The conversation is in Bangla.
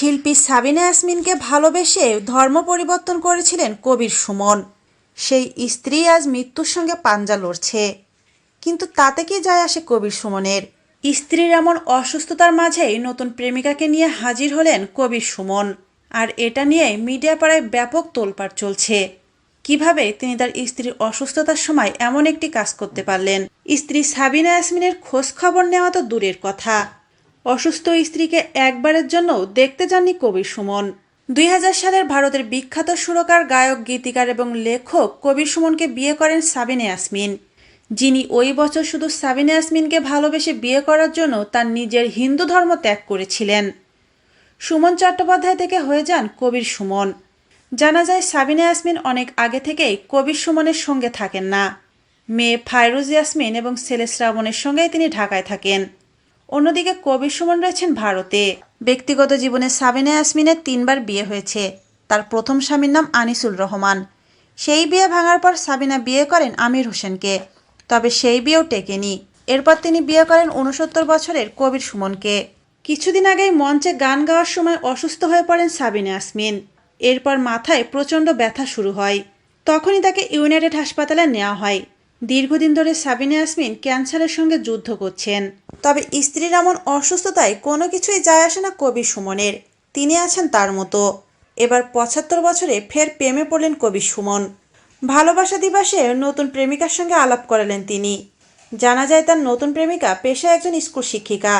শিল্পী সাবিনা ইয়াসমিনকে ভালোবেসে ধর্ম পরিবর্তন করেছিলেন কবির সুমন। সেই স্ত্রী আজ মৃত্যুর সঙ্গে পাঞ্জা লড়ছে। কিন্তু তাতে কি যায় আসে কবির সুমনের? স্ত্রীর এমন অসুস্থতার মাঝেই নতুন প্রেমিকাকে নিয়ে হাজির হলেন কবির সুমন। আর এটা নিয়ে মিডিয়া পাড়ায় ব্যাপক তোলপাড় চলছে। কীভাবে তিনি তার স্ত্রীর অসুস্থতার সময় এমন একটি কাজ করতে পারলেন? স্ত্রী সাবিনা ইয়াসমিনের খোঁজ খবর নেওয়া তো দূরের কথা। অসুস্থ স্ত্রীকে একবারের জন্য দেখতে যাননি কবির সুমন। দুই হাজার সালের ভারতের বিখ্যাত সুরকার, গায়ক, গীতিকার এবং লেখক কবির সুমনকে বিয়ে করেন সাবিনে ইয়াসমিন। যিনি ওই বছর শুধু সাবিনা ইয়াসমিনকে ভালোবেসে বিয়ে করার জন্য তার নিজের হিন্দু ধর্ম ত্যাগ করেছিলেন। সুমন চট্টোপাধ্যায় থেকে হয়ে যান কবির সুমন। জানা যায়, সাবিনা ইয়াসমিন অনেক আগে থেকেই কবির সুমনের সঙ্গে থাকেন না। মেয়ে ফায়রুজ ইয়াসমিন এবং ছেলে শ্রাবণের সঙ্গেই তিনি ঢাকায় থাকেন। অন্যদিকে কবির সুমন রয়েছেন ভারতে। ব্যক্তিগত জীবনে সাবিনা ইয়াসমিনের তিনবার বিয়ে হয়েছে। তার প্রথম স্বামীর নাম আনিসুল রহমান। সেই বিয়ে ভাঙার পর সাবিনা বিয়ে করেন আমির হোসেনকে। তবে সেই বিয়েও টেকেনি। এরপর তিনি বিয়ে করেন উনসত্তর বছরের কবির সুমনকে। কিছুদিন আগেই মঞ্চে গান গাওয়ার সময় অসুস্থ হয়ে পড়েন সাবিনা ইয়াসমিন। এরপর মাথায় প্রচণ্ড ব্যথা শুরু হয়। তখনই তাকে ইউনাইটেড হাসপাতালে নেওয়া হয়। দীর্ঘদিন ধরে সাবিনা আসমিন ক্যান্সারের সঙ্গে যুদ্ধ করছেন। তবে স্ত্রীর এমন অসুস্থতায় কোনো কিছুই যায় আসে না কবি সুমনের। তিনি আছেন তার মতো। এবার পঁচাত্তর বছরে ফের প্রেমে পড়লেন কবি সুমন। ভালোবাসা দিবসে নতুন প্রেমিকার সঙ্গে আলাপ করালেন তিনি। জানা যায় তার নতুন প্রেমিকা পেশায় একজন স্কুল শিক্ষিকা।